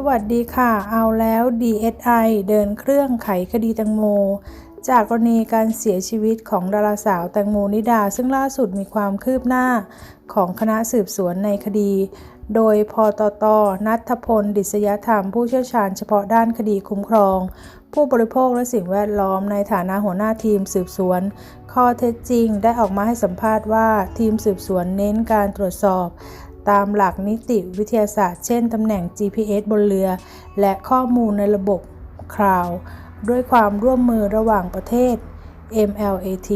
สวัสดีค่ะ เอาแล้ว DSI เดินเครื่องไขคดีแตงโม จากกรณีการเสียชีวิตของดาราสาวแตงโมนิดา ซึ่งล่าสุดมีความคืบหน้าของคณะสืบสวนในคดี โดยพตต นัทพล ดิษยธรรม ผู้เชี่ยวชาญเฉพาะด้านคดีคุ้มครอง ผู้บริโภคและสิ่งแวดล้อมในฐานะหัวหน้าทีมสืบสวน ข้อเท็จจริงได้ออกมาให้สัมภาษณ์ว่าทีมสืบสวนเน้นการตรวจสอบ ตามหลักนิติวิทยาศาสตร์ เช่นตำแหน่ง GPS บนเรือ และข้อมูลในระบบคลาวด์ด้วยความร่วมมือระหว่างประเทศ MLAT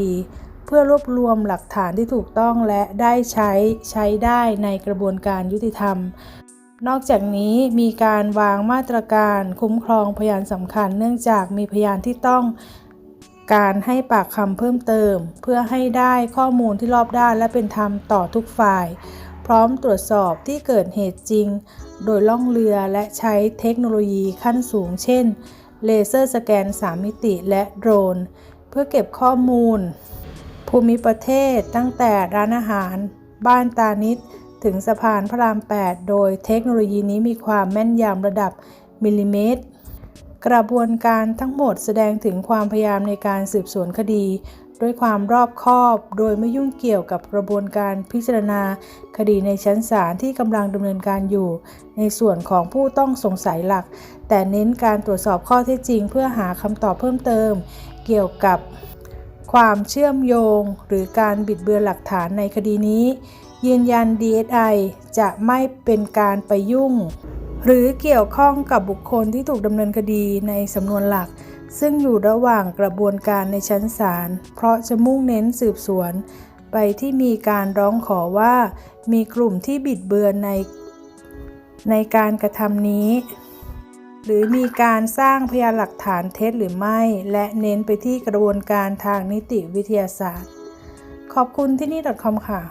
เพื่อรวบรวมหลักฐานที่ถูกต้องและได้ใช้ใช้ได้ในกระบวนการยุติธรรม นอกจากนี้มีการวางมาตรการคุ้มครองพยานสำคัญ เนื่องจากมีพยานที่ต้องการให้ปากคำเพิ่มเติม เพื่อให้ได้ข้อมูลที่รอบด้านและเป็นธรรมต่อทุกฝ่าย ร้อมตรวจสอบที่เกิดเหตุจริง โดยล่องเรือและใช้เทคโนโลยีขั้นสูง เช่น เลเซอร์สแกน 3 มิติและโดรน เพื่อเก็บข้อมูล ภูมิประเทศตั้งแต่ร้านอาหาร บ้านตานิด ถึงสะพานพระราม 8 โดยเทคโนโลยีนี้มีความแม่นยำระดับมิลลิเมตรกระบวนการทั้งหมดแสดงถึงความพยายามในการสืบสวนคดี ด้วยความรอบคอบ โดยไม่ยุ่งเกี่ยวกับกระบวนการพิจารณา คดีในชั้นศาลที่กำลังดำเนินการอยู่ ในส่วนของผู้ต้องสงสัยหลัก แต่เน้นการตรวจสอบข้อเท็จจริง เพื่อหาคำตอบเพิ่มเติม เกี่ยวกับความเชื่อมโยง หรือการบิดเบือนหลักฐานในคดีนี้ ยืนยัน DSI จะไม่เป็นการไปยุ่ง หรือเกี่ยวข้องกับบุคคลที่ถูกดำเนินคดีในสำนวนหลัก ซึ่งอยู่ระหว่างกระบวนการในชั้นศาล เพราะจะมุ่งเน้นสืบสวน ไปที่มีการร้องขอว่า มีกลุ่มที่บิดเบือนใน ในการกระทำนี้ หรือมีการสร้างพยานหลักฐานเท็จหรือไม่ และเน้นไปที่กระบวนการทางนิติวิทยาศาสตร์ ขอบคุณที่นี่ .com ค่ะ